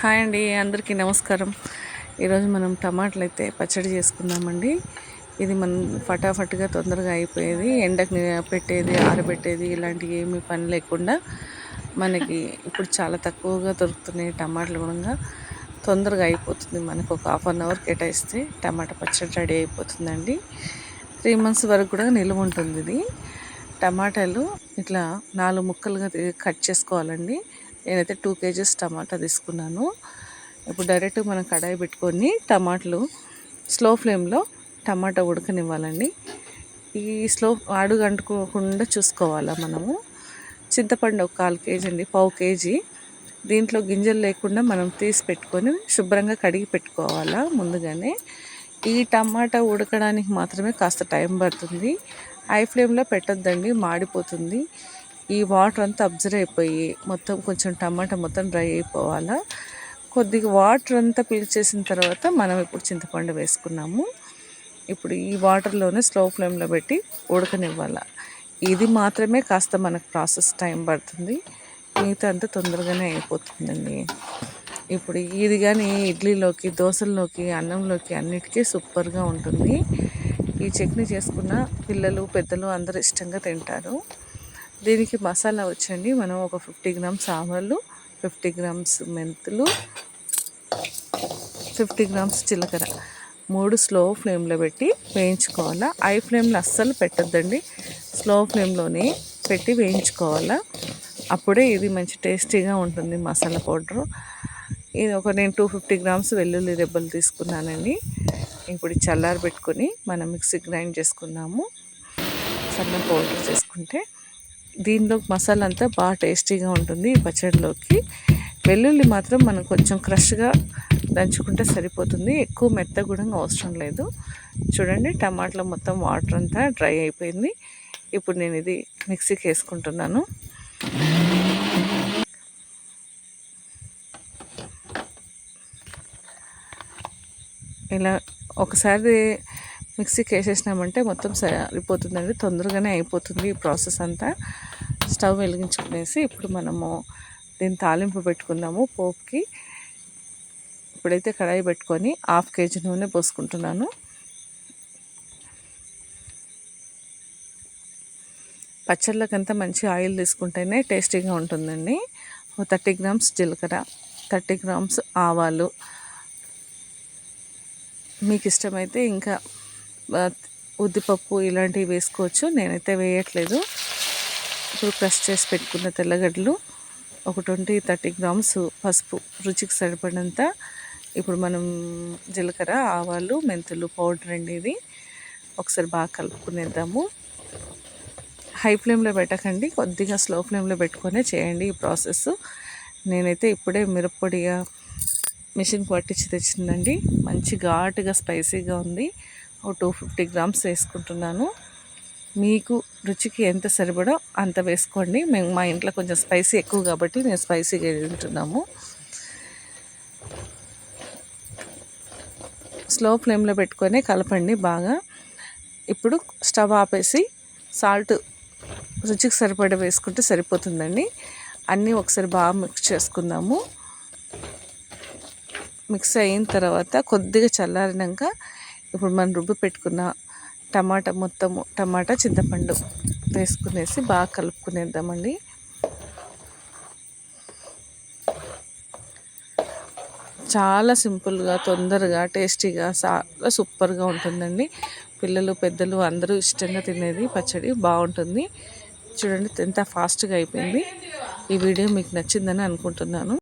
Hi అండి అందరికీ నమస్కారం. ఈరోజు మనం టమాటాలు అయితే పచ్చడి చేసుకుందామండి. ఇది మనం ఫటాఫట్గా తొందరగా అయిపోయేది. ఎండకు పెట్టేది ఆరబెట్టేది ఇలాంటివి ఏమీ పని లేకుండా మనకి ఇప్పుడు చాలా తక్కువగా దొరుకుతున్నాయి టమాటాలు కూడా. తొందరగా అయిపోతుంది. మనకు ఒక హాఫ్ అన్ అవర్ కేటాయిస్తే టమాటా పచ్చడి రెడీ అయిపోతుందండి. త్రీ మంత్స్ వరకు కూడా నిల్వ ఉంటుంది ఇది. టమాటాలు ఇట్లా నాలుగు ముక్కలుగా కట్ చేసుకోవాలండి. నేనైతే టూ కేజెస్ టమాటా తీసుకున్నాను. ఇప్పుడు డైరెక్ట్ మనం కడాయి పెట్టుకొని టమాటాలు స్లో ఫ్లేమ్లో టమాటా ఉడకనివ్వాలండి. ఈ స్లో అడుగు అంటుకోకుండా చూసుకోవాలా మనము. చింతపండు ఒక కాలు కేజీ అండి పావు కేజీ. దీంట్లో గింజలు లేకుండా మనం తీసి పెట్టుకొని శుభ్రంగా కడిగి పెట్టుకోవాలా ముందుగానే. ఈ టమాటా ఉడకడానికి మాత్రమే కాస్త టైం పడుతుంది. హై ఫ్లేమ్లో పెట్టొద్దండి మాడిపోతుంది. ఈ వాటర్ అంతా అబ్జర్వ్ అయిపోయి మొత్తం కొంచెం టమాటా మొత్తం డ్రై అయిపోవాలా. కొద్దిగా వాటర్ అంతా పీల్చేసిన తర్వాత మనం ఇప్పుడు చింతపండు వేసుకున్నాము. ఇప్పుడు ఈ వాటర్లోనే స్లో ఫ్లేమ్లో పెట్టి ఉడకనివ్వాలి. ఇది మాత్రమే కాస్త మనకు ప్రాసెస్ టైం పడుతుంది. మిగతా అంతా తొందరగానే అయిపోతుందండి. ఇప్పుడు ఇది కానీ ఇడ్లీలోకి దోశల్లోకి అన్నంలోకి అన్నిటికీ సూపర్గా ఉంటుంది. ఈ చట్నీ చేసుకున్న పిల్లలు పెద్దలు అందరూ ఇష్టంగా తింటారు. దీనికి మసాలా వచ్చండి. మనం ఒక ఫిఫ్టీ గ్రామ్స్ ఆవాలు ఫిఫ్టీ గ్రామ్స్ మెంతులు ఫిఫ్టీ గ్రామ్స్ జీలకర్ర. మూడు స్లో ఫ్లేమ్లో పెట్టి వేయించుకోవాలా. హై ఫ్లేమ్లో అస్సలు పెట్టద్దండి. స్లో ఫ్లేమ్లోనే పెట్టి వేయించుకోవాలా. అప్పుడే ఇది మంచి టేస్టీగా ఉంటుంది మసాలా పౌడరు. ఇది ఒక నేను టూ ఫిఫ్టీ గ్రామ్స్ వెల్లుల్లి రెబ్బలు తీసుకున్నానండి. ఇప్పుడు చల్లారి పెట్టుకొని మనం మిక్సీ గ్రైండ్ చేసుకున్నాము. సన్న పౌడర్ చేసుకుంటే దీనిలో మసాలా అంతా బాగా టేస్టీగా ఉంటుంది ఈ పచ్చడిలోకి. వెల్లుల్లి మాత్రం మనం కొంచెం క్రష్గా దంచుకుంటే సరిపోతుంది. ఎక్కువ మెత్త కూడా అవసరం లేదు. చూడండి టమాటాలో మొత్తం వాటర్ అంతా డ్రై అయిపోయింది. ఇప్పుడు నేను ఇది మిక్సీకి వేసుకుంటున్నాను. ఇలా ఒకసారి మిక్సీకి వేసేసినామంటే మొత్తం సరిపోతుందండి. తొందరగానే అయిపోతుంది ఈ ప్రాసెస్ అంతా. స్టవ్ వెలిగించుకునేసి ఇప్పుడు మనము దీన్ని తాలింపు పెట్టుకుందాము పోపుకి. ఇప్పుడైతే కడాయి పెట్టుకొని హాఫ్ కేజీ నూనె పోసుకుంటున్నాను. పచ్చళ్ళకంతా మంచి ఆయిల్ తీసుకుంటేనే టేస్టీగా ఉంటుందండి. థర్టీ గ్రామ్స్ జీలకర్ర థర్టీ గ్రామ్స్ ఆవాలు. మీకు ఇష్టమైతే ఇంకా ఉద్దిపప్పు ఇలాంటివి వేసుకోవచ్చు. నేనైతే వేయట్లేదు. ఇప్పుడు క్రష్ చేసి పెట్టుకున్న తెల్లగడ్డలు ఒక ట్వంటీ థర్టీ గ్రామ్స్ పసుపు రుచికి సరిపడినంత. ఇప్పుడు మనం జీలకర్ర ఆవాలు మెంతులు పౌడర్ అండి ఇది. ఒకసారి బాగా కలుపుకునేద్దాము. హై ఫ్లేమ్లో పెట్టకండి. కొద్దిగా స్లో ఫ్లేమ్లో పెట్టుకునే చేయండి ఈ ప్రాసెస్ నేనైతే ఇప్పుడే మిరప్పొడిగా మిషన్ పట్టించి తెచ్చిందండి. మంచి ఘాటుగా స్పైసీగా ఉంది. ఒక టూ ఫిఫ్టీ గ్రామ్స్ వేసుకుంటున్నాను. మీకు రుచికి ఎంత సరిపడో అంత వేసుకోండి. మేము మా ఇంట్లో కొంచెం స్పైసీ ఎక్కువ కాబట్టి నేను స్పైసీగా తింటున్నాము. స్లో ఫ్లేమ్లో పెట్టుకొని కలపండి బాగా. ఇప్పుడు స్టవ్ ఆపేసి సాల్ట్ రుచికి సరిపడ వేసుకుంటే సరిపోతుందండి. అన్నీ ఒకసారి బాగా మిక్స్ చేసుకుందాము. మిక్స్ అయిన తర్వాత కొద్దిగా చల్లారినాక ఇప్పుడు మనం రుబ్బి పెట్టుకున్న టమాటా మొత్తము టమాటా చింతపండు వేసుకునేసి బాగా కలుపుకునేద్దామండి. చాలా సింపుల్గా తొందరగా టేస్టీగా చాలా సూపర్గా ఉంటుందండి. పిల్లలు పెద్దలు అందరూ ఇష్టంగా తినేది పచ్చడి బాగుంటుంది. చూడండి ఎంత ఫాస్ట్గా అయిపోయింది. ఈ వీడియో మీకు నచ్చిందని అనుకుంటున్నాను.